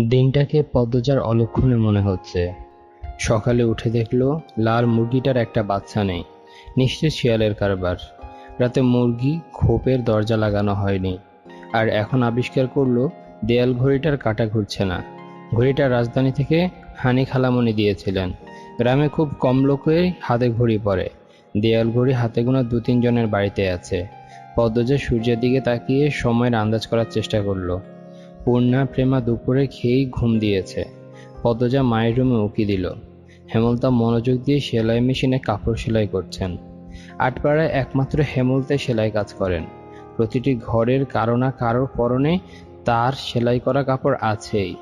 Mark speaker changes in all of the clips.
Speaker 1: দিনটাকে পদ্মজার অলক্ষণে মনে হচ্ছে। সকালে উঠে দেখল, লাল মুরগিটার একটা বাচ্চা নেই। নিশ্চয় শিয়ালের কারবার। রাতে মুরগি খোপের দরজা লাগানো হয়নি। আর এখন আবিষ্কার করল, দেয়াল ঘড়িটার কাটা ঘুরছে না। ঘড়িটা রাজধানী থেকে হানি খালামণি দিয়েছিলেন। গ্রামে খুব কম লোকের হাতে ঘড়ি পড়ে দেয়াল ঘড়ি হাতে গোনা দু তিনজনের বাড়িতে আছে। পদ্মজা সূর্যের দিকে তাকিয়ে সময়ের আন্দাজ করার চেষ্টা করল। পূর্ণা প্রেমা দুপুরে খেয়েই ঘুম দিয়েছে। পদ্মজা মায়ের রুমে উকি দিল। হেমলতা মনোযোগ দিয়ে সেলাই মেশিনে কাপড় সেলাই করছেন। আটপাড়ায় একমাত্র হেমলতে সেলাই কাজ করেন। প্রতিটি ঘরের কারও না কারোর পরনে তার সেলাই করা কাপড় আছেই।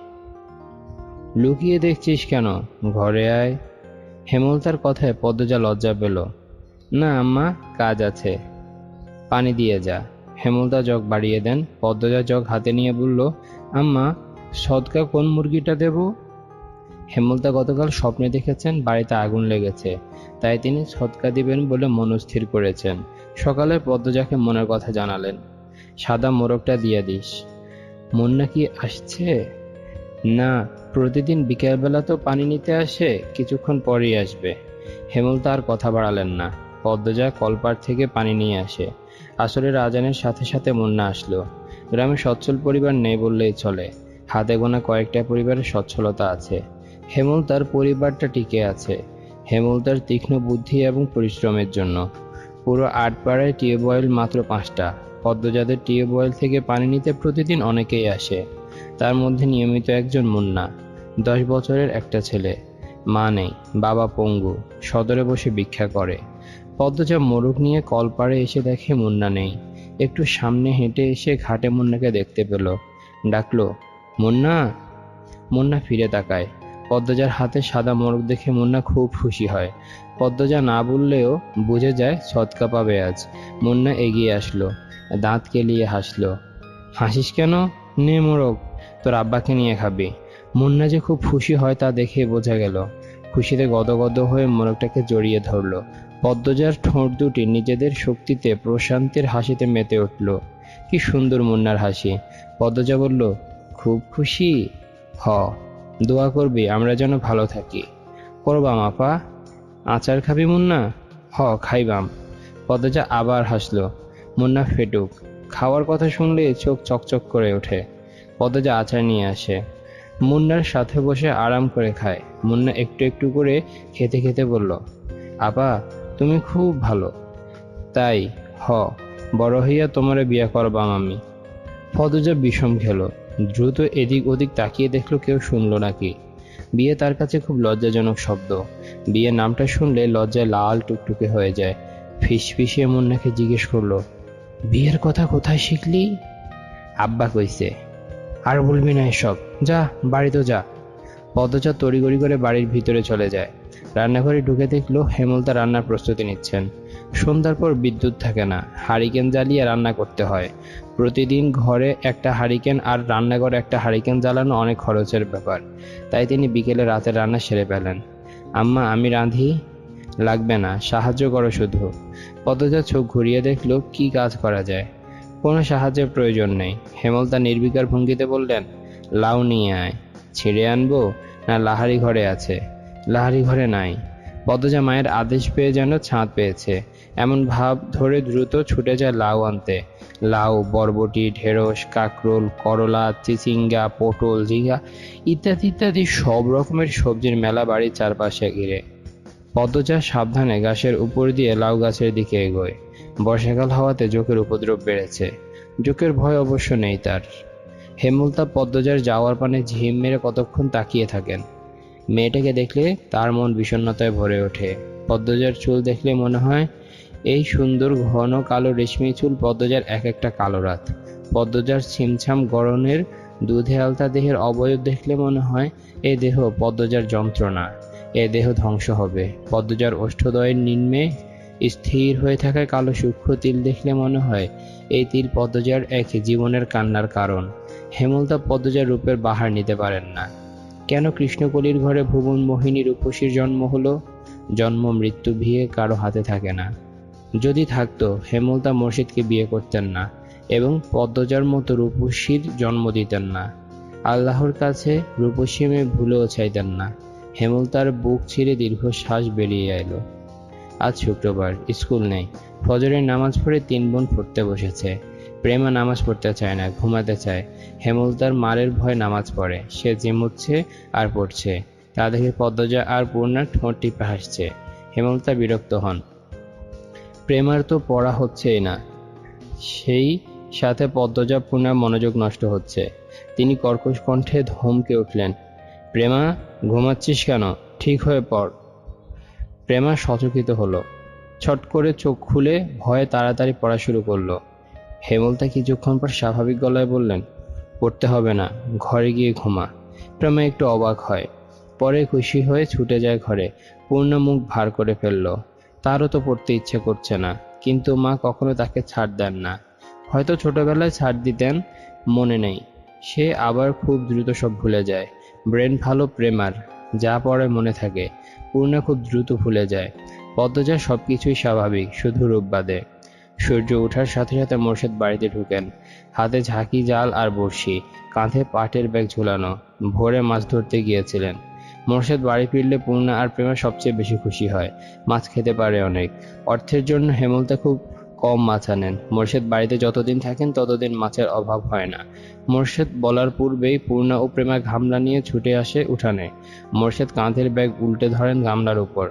Speaker 1: লুকিয়ে দেখছিস কেন? ঘরে আয়। হেমলতার কথায় পদ্মজা লজ্জা পেল। না, আম্মা, কাজ আছে। পানি দিয়ে যা। হেমলতা জগ বাড়িয়ে দেন। পদ্মজা জগ হাতে নিয়ে বলল, আম্মা, সদকা কোন মুরগিটা দেব? হেমলতা গতকাল স্বপ্নে দেখেছেন বাড়িতে আগুন লেগেছে। তাই তিনি সদকা দিবেন বলে মনস্থির করেছেন। সকালে পদ্মজাকে মনের কথা জানালেন, সাদা মোরগটা দিয়ে দিস। মুন্না কি আসছে? না, প্রতিদিন বিকেলবেলা তো পানি নিতে আসে, কিছুক্ষণ পরেই আসবে। হেমলতা আর কথা বাড়ালেন না। পদ্মজা কলপার থেকে পানি নিয়ে আসে। আসরের আজানের সাথে সাথে মুন্না আসলো। গ্রামে সচ্ছল পরিবার নেই বললেই চলে। হাতে গোনা কয়েকটা পরিবারের সচ্ছলতা আছে। হেমল তার পরিবারটা টিকে আছে। হেমলতার তীক্ষ্ণ বুদ্ধি এবং পরিশ্রমের জন্য। পুরো আট আটপাড়ায় টিউবওয়েল মাত্র পাঁচটা। পদ্মজাদের টিউবওয়েল থেকে পানি নিতে প্রতিদিন অনেকেই আসে। তার মধ্যে নিয়মিত একজন মুন্না। দশ বছরের একটা ছেলে। মা নেই, বাবা পঙ্গু। সদরে বসে ভিক্ষা করে। পদ্মজা মোরগ নিয়ে কলপাড়ে এসে দেখে মুন্না নেই। একটু সামনে হেঁটে এসে ঘাটে মুন্নাকে দেখতে পেল। ডাকলো, মুন্না? মুন্না ফিরে তাকায়। পদ্মজার হাতে সাদা মোরগ দেখে মুন্না খুব খুশি হয়। পদ্মজা না বললেও বুঝে যায়, সৎকা পাবে আজ। মুন্না এগিয়ে আসলো, দাঁত কেলিয়ে হাসলো। হাসিস কেন? নে মোরগ তোর আব্বাকে নিয়ে খাবি। মুন্না যে খুব খুশি হয় তা দেখে বোঝা গেল। খুশিতে গদগদ হয়ে মোরগটাকে জড়িয়ে ধরলো। পদ্মজার ঠোঁট দুটি নিজেদের শক্তিতে, প্রশান্তির হাসিতে মেতে উঠল। কি সুন্দর মুন্নার হাসি। পদ্মজা বলল, খুব খুশি? হ, দোয়া করবি, আমরা যেন ভালো থাকি। করবাম আপা। আচার খাবি মুন্না? হ, খাইবাম। পদ্মজা আবার হাসলো। মুন্না ফেটুক। খাওয়ার কথা শুনলে চোখ চকচক করে ওঠে। পদ্মজা আচার নিয়ে আসে। মুন্নার সাথে বসে আরাম করে খায়। মুন্না একটু একটু করে খেতে খেতে বলল, আপা তুমি খুব ভালো। তাই হ, বড় হইয়া তোমারে বিয়া করবাম আমি। পদজা বিষম খেলো। দ্রুত এদিক ওদিক তাকিয়ে দেখল কেউ শুনলো নাকি। বিয়ে তার কাছে খুব লজ্জাজনক শব্দ। বিয়ে নামটা শুনলে লজ্জায় লাল টুকটুকে হয়ে যায়। ফিস ফিসিয়ে মুন্নাকে জিজ্ঞেস করল, বিয়ের কথা কোথায় শিখলি? আব্বা কইছে, আর বলবি না এসব। যা বাড়ি তো যা। পদজা তড়িগড়ি করে বাড়ির ভিতরে চলে যায়। রান্নাঘরে ঢুকে দেখল হেমলতা রান্নার প্রস্তুতি নিচ্ছেন। সন্ধ্যার পর বিদ্যুৎ থাকে না, হারিকেন জ্বালিয়ে রান্না করতে হয়। প্রতিদিন ঘরে একটা হারিকেন আর রান্নাঘরে একটা হারিকেন জ্বালানো অনেক খরচের ব্যাপার, তাই তিনি বিকেলে রাতে রান্না সেরে ফেলেন। আম্মা, আমি রাঁধি? লাগবে না, সাহায্য করো শুধু। পদজা চোখ ঘুরিয়ে দেখল, কি কাজ করা যায়? কোনো সাহায্যের প্রয়োজন নেই। হেমলতা নির্বিকার ভঙ্গিতে বললেন, লাউ নিয়ে আয়। ছিঁড়ে আনব না লাহারি ঘরে আছে? লাহারি ঘরে নাই। পদজা মায়ের আদেশ পেয়ে যেন ছাদ পেয়েছে। এমন ভাব ধরে দ্রুত ছুটে যায় লাউ আনতে। লাউ, বরবটি, ঢেঁড়স, কাঁকরোল, করলা, চিচিঙ্গা, পটল, ঝিঙ্গা ইত্যাদি ইত্যাদি সব রকমের সবজির মেলা বাড়ির চারপাশে ঘিরে। পদ্মজা সাবধানে গাছের উপর দিয়ে লাউ গাছের দিকে এগোয়। বর্ষাকাল হওয়াতে জোকের উপদ্রব বেড়েছে। জোকের ভয় অবশ্য নেই তার। হেমলতা পদ্মজার যাওয়ার পানে ঝিম মেরে কতক্ষণ তাকিয়ে থাকেন। মেয়েটাকে দেখলে তার মন বিষণ্ণতায় ভরে ওঠে। পদ্মজার চুল দেখলে মনে হয়, এই সুন্দর ঘন কালো রেশমি চুল পদ্মজার এক একটা কালো রাত। পদ্মজার ছিমছাম গরনের দুধে আলতা দেহের অবয়ব দেখলে মনে হয়, এ দেহ পদ্মজার যন্ত্রণা, এ দেহ ধ্বংস হবে। পদ্মজার ওষ্ঠদয়ের নিম্নে স্থির হয়ে থাকা কালো সূক্ষ্ম তিল দেখলে মনে হয়, এই তিল পদ্মজার এক জীবনের কান্নার কারণ। হেমলতা পদ্মজার রূপের বাহার নিতে পারেন না। কেন কৃষ্ণকলির ঘরে ভুবন মোহিনী রূপসীর জন্ম হলো? জন্ম, মৃত্যু, বিয়ে কারও হাতে থাকে না। যদি থাকতো, হেমলতা মোর্শিদকে বিয়ে করতেন না এবং পদ্মজার মতো রূপসীর জন্ম দিতেন না। আল্লাহর কাছে রূপসী মেয়ে ভুলেও চাইতেন না। হেমলতার বুক ছিঁড়ে দীর্ঘশ্বাস বেরিয়ে এলো। আজ শুক্রবার, স্কুল নেই। ফজরের নামাজ পড়ে তিন বোন পড়তে বসেছে। প্রেমা নামাজ পড়তে চায় না, ঘুমাতে চায়। হেমল তার মারের ভয় নামাজ পড়ে। সে জিমুচ্ছে আর পড়ছে। তা দেখে পদ্মজা আর পূর্ণার ঠোঁট টিপে হাসছে। হেমলতা বিরক্ত হন। প্রেমার তো পড়া হচ্ছেই না। সেই সাথে পদ্মজা পূর্ণার মনোযোগ নষ্ট হচ্ছে। তিনি কর্কশ কণ্ঠে ধমকে উঠলেন, প্রেমা, ঘুমাচ্ছিস কেন? ঠিক হয়ে পড়। প্রেমা সচকিত হলো। ছট করে চোখ খুলে ভয়ে তাড়াতাড়ি পড়া শুরু করল। হেমলতা কিছুক্ষণ পর স্বাভাবিক গলায় বললেন, পড়তে হবে না, ঘরে গিয়ে ঘুমা। প্রেমা একটু অবাক হয়। পরে খুশি হয়ে ছুটে যায় ঘরে, পূর্ণ মুখ ভার করে ফেলল। তারও তো পড়তে ইচ্ছে করছে না, কিন্তু মা কখনো তাকে ছাড় দেন না। হয়তো ছোটবেলায় ছাড় দিতেন, মনে নেই। সে আবার খুব দ্রুত সব ভুলে যায়। ব্রেন ভালো প্রেমার, যা পড়ে মনে থাকে, পূর্ণা খুব দ্রুত ভুলে যায়। পদ্মজা সব কিছুই স্বাভাবিক, শুধু রূপ বাদে। সূর্য ওঠার সাথে সাথে মোর্শেদ বাড়িতে ঢুকেন। হাতে ঝাঁকি, জাল আর বড়শি, কাঁধে পাটের ব্যাগ ঝুলানো, ভোরে মাছ ধরতে গিয়েছিলেন। মোর্শেদ বাড়ি ফিরলে পূর্ণা আর প্রেমা সবচেয়ে বেশি খুশি হয়, মাছ খেতে পারে অনেক। অর্থের জন্য হেমলতা খুব কম মাছ আনেন। মোর্শেদ বাড়িতে যতদিন থাকেন, ততদিন মাছের অভাব হয় না। মোর্শেদ বলার পূর্বেই পূর্ণা ও প্রেমা গামলা নিয়ে ছুটে আসে উঠানে। মোর্শেদ কাঁধের ব্যাগ উল্টে ধরেন গামলার উপর।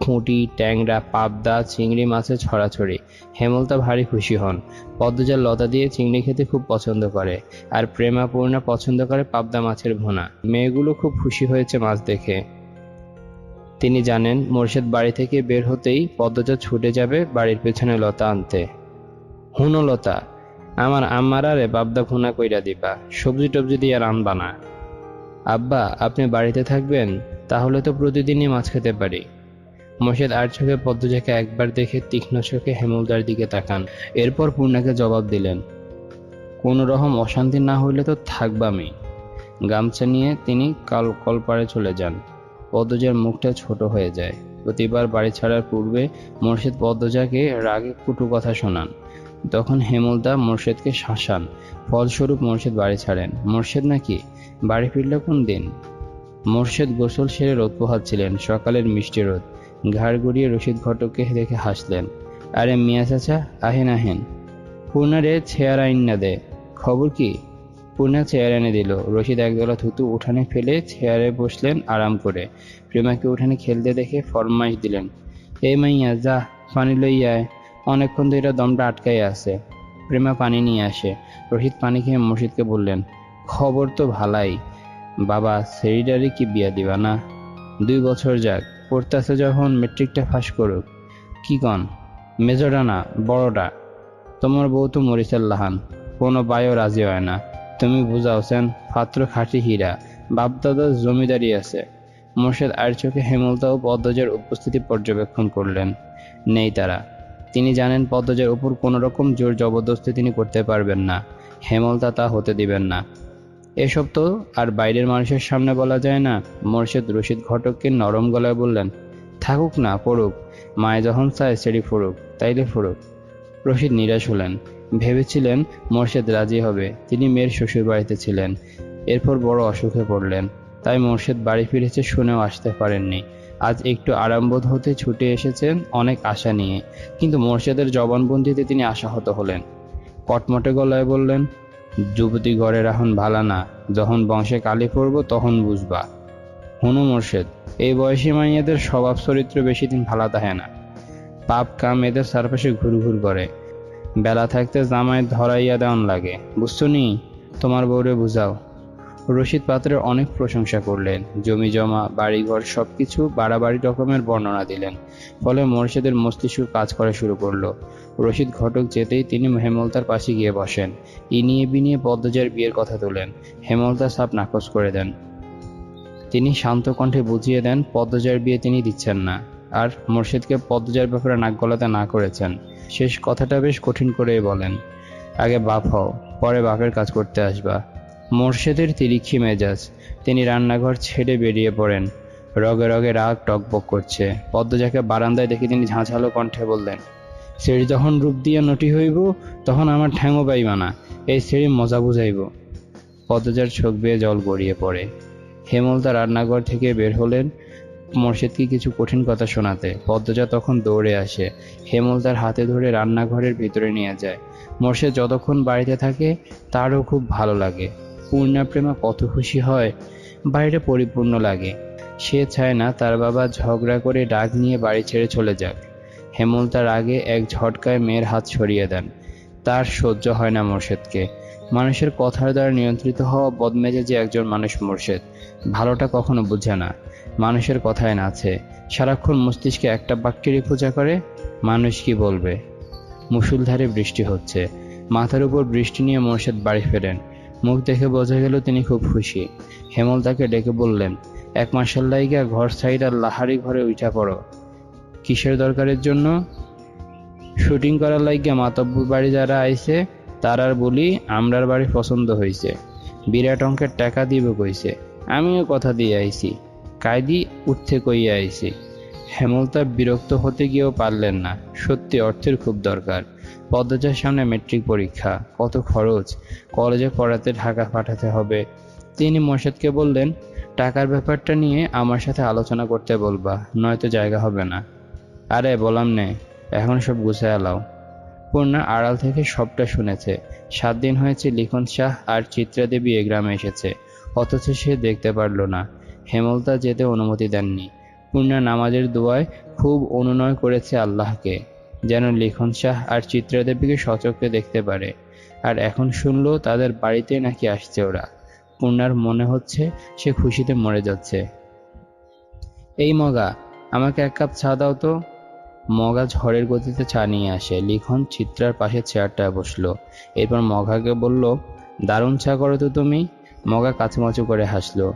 Speaker 1: খুঁটি, ট্যাংরা, পাবদা, চিংড়ি মাছের ছড়াছড়ি। হেমলতা ভারী খুশি হন। পদ্মজা লতা দিয়ে চিংড়ি খেতে খুব পছন্দ করে আর প্রেমা পূর্ণা পছন্দ করে পাবদা মাছের ভুনা। মেয়েগুলো খুব খুশি হয়েছে মাছ দেখে। তিনি জানেন, মোর্শেদ বাড়ি থেকে বের হতেই পদ্মজা ছুটে যাবে বাড়ির পেছনে লতা আনতে। হুনো লতা, আমার আম্মার আরে বাবদা ভুনা কইরা দিবা, সবজি টবজি দিয়ে রানবা না। আব্বা, আপনি বাড়িতে থাকবেন, তাহলে তো প্রতিদিনই মাছ খেতে পারি। মোর্শেদ আর চোখে পদ্মজাকে একবার দেখে তীক্ষ্ণ চোখে হেমলদার দিকে তাকান। এরপর পূর্ণাকে জবাব দিলেন, কোনো রকম অশান্তি না হইলে তো থাকবামই গামছা নিয়ে তিনি কাল কলপাড়ে চলে যান। পদ্মজার মুখটা ছোট হয়ে যায়। প্রতিবার বাড়ি ছাড়ার পূর্বে মোর্শেদ পদ্মজাকে রাগে কুটু কথা শোনান। তখন হেমলদা মোর্শেদকে শাসান। ফলস্বরূপ মোর্শেদ বাড়ি ছাড়েন। মোর্শেদ নাকি বাড়ি ফিরল কোন দিন? মোর্শেদ গোসল সেরে রোদ পোহাচ্ছিলেন সকালের মিষ্টি রোদ। ঘাড় গড়িয়ে রশিদ ঘটককে দেখে হাসলেন। আরে মিয়া চাচা, আহেন আহেন। পূর্ণারে চেয়ার আইন না দে। খবর কি? পূর্ণা চেয়ার এনে দিল। রশিদ একদলা থুতু উঠানে ফেলে চেয়ারে বসলেন আরাম করে। প্রেমাকে উঠানে খেলতে দেখে ফরমাইশ দিলেন। এই মাইয়া, যা, পানি লইয়ায় অনেকক্ষণ ধরে দমটা আটকাই আছে প্রেমা পানি নিয়ে আসে। রশিদ পানি খেয়ে মসজিদকে বললেন, খবর তো ভালাই। বাবা, সেরিডারি কি বিয়া দিবা না? দুই বছর যাক। পড়তেছে যখন মেট্রিকটা ফাঁস করুক। কি কন? মেজোটা না বড়টা? তোমার বউ তো মরিচের লাহান, কোনো বায়ও রাজি হয় না। তুমি বুঝাওছেন পাত্র খাঁটি হীরা, বাপদাদার জমিদারি আছে। মোর্শেদ আর চোখে হেমলতা ও পদ্মজার উপস্থিতি পর্যবেক্ষণ করলেন। নেই তারা। তিনি জানেন পদ্মজার উপর কোনো রকম জোর জবরদস্তি তিনি করতে পারবেন না। হেমলতা তা হতে দিবেন না। এসব তো আর বাইরের মানুষের সামনে বলা যায় না। মোর্শেদ রশিদ ঘটককে নরম গলায় বললেন, থাকুক না, পড়ুক। মায়ে যখন চায় সেটি ফুরুক তাইলে ফুরুক রশিদ নিরাশ হলেন। ভেবেছিলেন মোর্শেদ রাজি হবে, তিনি মেয়ের শ্বশুর বাড়িতে ছিলেন। এরপর বড় অসুখে পড়লেন। তাই মোর্শেদ বাড়ি ফিরেছে শুনেও আসতে পারেননি। আজ একটু আরামবোধ হতে ছুটে এসেছেন অনেক আশা নিয়ে। কিন্তু মোর্শেদের জবানবন্দিতে তিনি আশাহত হলেন। কটমটে গলায় বললেন যুবতী ঘরে এখন ভালা না, যখন বংশে কালি পড়ব তখন বুঝবা। হুনু মোর্শেদ, এই বয়সী মাইয়াদের স্বভাব চরিত্র বেশি দিন ভালা থাকে না। পাপ কাম এদের চারপাশে ঘুরঘুর করে। বেলা থাকতে জামায় ধরাইয়া দেওয়ান লাগে। বুঝছ নি? তোমার বউরে বুঝাও। রশিদ পাত্রের অনেক প্রশংসা করলেন। জমি জমা, বাড়িঘর সবকিছু বাড়াবাড়ি রকমের বর্ণনা দিলেন। ফলে মোর্শেদের মস্তিষ্ক কাজ করা শুরু করল। রশিদ ঘটক যেতেই তিনি হেমলতার পাশে গিয়ে বসেন। ইনিয়ে বিনিয়ে পদ্মজার বিয়ের কথা তোলেন। হেমলতা সাপ নাকচ করে দেন। তিনি শান্ত কণ্ঠে বুঝিয়ে দেন, পদ্মজার বিয়ে তিনি দিচ্ছেন না। আর মোর্শেদকে পদ্মজার ব্যাপারে নাক গলাতে না করেছেন। শেষ কথাটা বেশ কঠিন করে বলেন। আগে বাপ হও, পরে বাপের কাজ করতে আসবা। মোর্শেদের তিরিক্ষি মেজাজ। তিনি রান্নাঘর ছেড়ে বেরিয়ে পড়েন। রগে রগে রাগ টকবক করছে। পদ্মজাকে বারান্দায় দেখে তিনি ঝাঁঝালো কণ্ঠে বললেন, সেড়ি যখন রূপ দিয়া নটি হইব, তখন আমার ঠ্যাঙও পাইবা না। এই সেড়ি মজা বুঝাইব। পদ্মজার চোখ বেয়ে জল গড়িয়ে পড়ে। হেমলতা রান্নাঘর থেকে বের হলেন। মোর্শেদকে কিছু কঠিন কথা শোনাতে। পদ্মজা তখন দৌড়ে আসে। হেমল তার হাতে ধরে রান্নাঘরের ভিতরে নিয়ে যায়। মোর্শেদ যতক্ষণ বাড়িতে থাকে, তারও খুব ভালো লাগে। পূর্ণা প্রেমা কত খুশি হয় বাড়িটা পরিপূর্ণ লাগে। সে চায় না তার বাবা ঝগড়া করে ডাক নিয়ে বাড়ি ছেড়ে চলে যাক। হেমল তার আগে এক ঝটকায় মেয়ের হাত সরিয়ে দেন। তার সহ্য হয় না মোর্শেদকে। মানুষের কথার দ্বারা নিয়ন্ত্রিত হওয়া বদমেজাজি একজন মানুষ মোর্শেদ, ভালোটা কখনো বুঝে না। মানুষের কথায় নাচে। সারাক্ষণ মস্তিষ্কে একটা বাক্যেরই পূজা করে, মানুষ কি বলবে? মুসুলধারে বৃষ্টি হচ্ছে। মাথার উপর বৃষ্টি নিয়ে মোর্শেদ বাড়ি ফেরেন। মুখ দেখে বোঝা গেল তিনি খুব খুশি। হেমল তাকে ডেকে বললেন এক মাসের লাইগা, ঘর সাইডার লাহারি ঘরে উঠা পড়ো। কিসের দরকারের জন্য? শুটিং করার লাইগা, মাতব্বর বাড়ি যারা আইছে তারার বলি, আমরার বাড়ি পছন্দ হইছে। বিরাট অঙ্কের টাকা দিব কইছে। আমিও কথা দিয়ে আইছি। কায়দি উঠতে কইয়া আইছি। হেমলতা বিরক্ত হতে গিয়েও পারলেন না। সত্যি অর্থের খুব দরকার। পদ্মজার সামনে মেট্রিক পরীক্ষা, কত খরচ কলেজে পড়াতে ঢাকা পাঠাতে হবে। তিনি মোর্শেদকে বললেন, টাকার ব্যাপারটা নিয়ে আমার সাথে আলোচনা করতে বলবা, নয়তো জায়গা হবে না। আরে বললাম নে, এখন সব গুছায় আলাও পূর্ণা আড়াল থেকে সবটা শুনেছে। সাত দিন হয়েছে লিখন শাহ আর চিত্রা দেবী এ গ্রামে এসেছে, অথচ সে দেখতে পারল না। হেমলতা যেতে অনুমতি দেননি। পূর্ণা নামাজের দোয়ায় খুব অনুনয় করেছে আল্লাহকে। যেন লিখন শাহ আর চিত্রা দেবীকে সচক্ষে দেখতে পারে। আর এখন শুনলো তাদের বাড়িতে নাকি আসছে ওরা। পূর্ণার মনে হচ্ছে সে খুশিতে মরে যাচ্ছে। এই মগা, আমাকে এক কাপ চা দাও তো। মগা ঝড়ের গতিতে চা নিয়ে আসে। লিখন চিত্রার পাশে চেয়ারটায় বসল। এরপর মগাকে বলল, দারুণ চা করো তো তুমি। মগা কাচুমাচু করে হাসলো।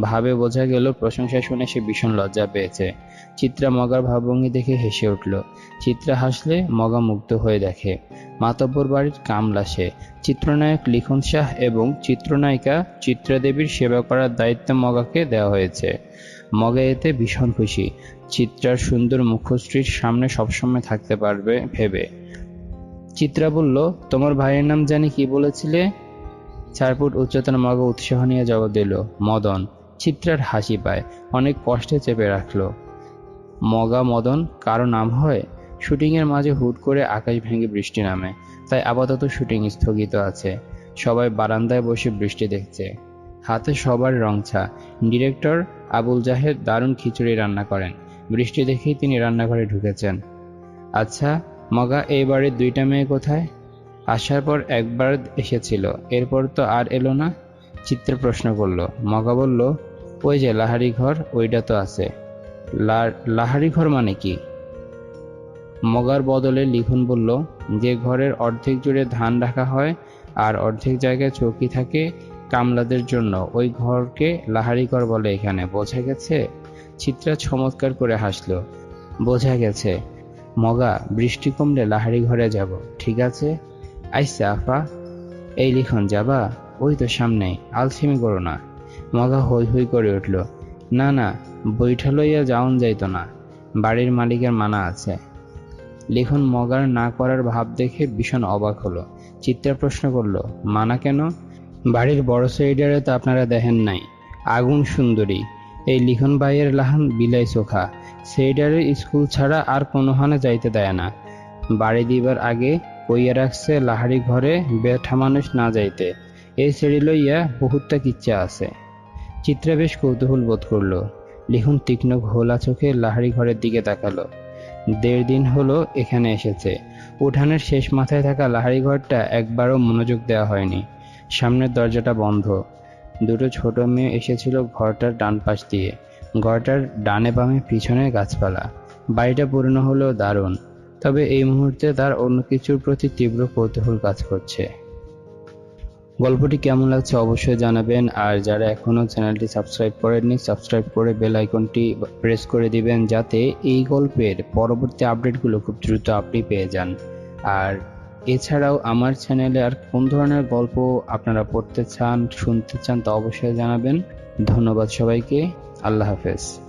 Speaker 1: ভাবে বোঝা গেল, প্রশংসা শুনে সে ভীষণ লজ্জা পেয়েছে। চিত্রা মগার ভাবভঙ্গি দেখে হেসে উঠল। চিত্রা হাসলে মগা মুগ্ধ হয়ে দেখে। মাতব্বর বাড়ির কামলা সে। চিত্রনায়ক লিখন শাহ এবং চিত্রনায়িকা চিত্রা দেবীর সেবা করার দায়িত্ব মগাকে দেওয়া হয়েছে। মগা এতে ভীষণ খুশি। চিত্রার সুন্দর মুখশ্রীর সামনে সবসময় থাকতে পারবে, ভেবে। চিত্রা বলল, তোমার ভাইয়ের নাম জানি কি বলেছিলে? চার ফুট উচ্চতার মগা উৎসাহ নিয়ে জবাব দিল, মদন। চিত্রার হাসি পায়, অনেক কষ্টে চেপে রাখল। মগা মদন, কারও নাম হয়? শুটিংয়ের মাঝে হুট করে আকাশ ভেঙে বৃষ্টি নামে, তাই আপাতত শুটিং স্থগিত আছে। সবাই বারান্দায় বসে বৃষ্টি দেখছে। হাতে সবার রংছা ডিরেক্টর আবুল জাহেদ দারুণ খিচুড়ি রান্না করেন। বৃষ্টি দেখেই তিনি রান্নাঘরে ঢুকেছেন। আচ্ছা মগা, এই দুইটা মেয়ে কোথায়? আসার পর একবার এসেছিল। এরপর তো আর এলো না? চিত্র প্রশ্ন করল। মগা বলল, ওই যে লাহারি ঘর, ওইটা তো আছে। লাহারি ঘর মানে কি? মগার বদলে লিখুন বলল, যে ঘরের অর্ধেক জুড়ে ধান রাখা হয় আর অর্ধেক জায়গায় চৌকি থাকে কামলাদের জন্য, ওই ঘরকে লাহারি ঘর বলে এখানে। বোঝা গেছে? চিত্রা চমৎকার করে হাসল, বোঝা গেছে। মগা, বৃষ্টি কমলে লাহারি ঘরে যাব, ঠিক আছে? আইসা আফা, এই লিখন যাবা? ওই তো সামনে আলসিমি করো না। মগা হই হই করে উঠল। না না, বৈঠা লইয়া যাওন যাইত না। বাড়ির মালিকের মানা আছে। লিখন মগার না করার ভাব দেখে ভীষণ অবাক হলো। চিত্রা প্রশ্ন করল, মানা কেন? বাড়ির বড় সাইডারে তো আপনারা দেখেন নাই। আগুন সুন্দরী। এই লিখন ভাইয়ের লাহান বিলাই চোখা। সেইডারে স্কুল ছাড়া আর কোনোখানে যাইতে দেয় না। বাড়ি দিবার আগে কইয়া রাখছে লাহারি ঘরে বেঠা মানুষ না যাইতে। এই ছেড়ি লইয়া বহুতটা কিচ্ছা আছে। চিত্রা বেশ কৌতূহল বোধ করল। লিখন তীক্ষ্ণ ঘোলা চোখে লাহারি ঘরের দিকে তাকালো। দেড় দিন হলো এখানে এসেছে। উঠানের শেষ মাথায় থাকা লাহারি ঘরটা একবারও মনোযোগ দেওয়া হয়নি। সামনের দরজাটা বন্ধ। দুটো ছোট মেয়ে এসেছিল ঘরটার ডান পাশ দিয়ে। ঘরটার ডানে বামে পিছনে গাছপালা। বাড়িটা পুরনো হলো দারুণ। তবে এই মুহূর্তে তার অন্য কিছুর প্রতি তীব্র কৌতূহল কাজ করছে। গল্পটি কেমন লাগছে অবশ্যই জানাবেন, আর যারা এখনও চ্যানেলটি সাবস্ক্রাইব করেননি, সাবস্ক্রাইব করে বেল আইকনটি প্রেস করে দিবেন যাতে এই গল্পের পরবর্তী আপডেটগুলো খুব দ্রুত আপনি পেয়ে যান। আর এছাড়াও আমার চ্যানেলে আর কোন ধরনের গল্প আপনারা পড়তে চান, শুনতে চান তা অবশ্যই জানাবেন। ধন্যবাদ সবাইকে, আল্লাহ হাফেজ।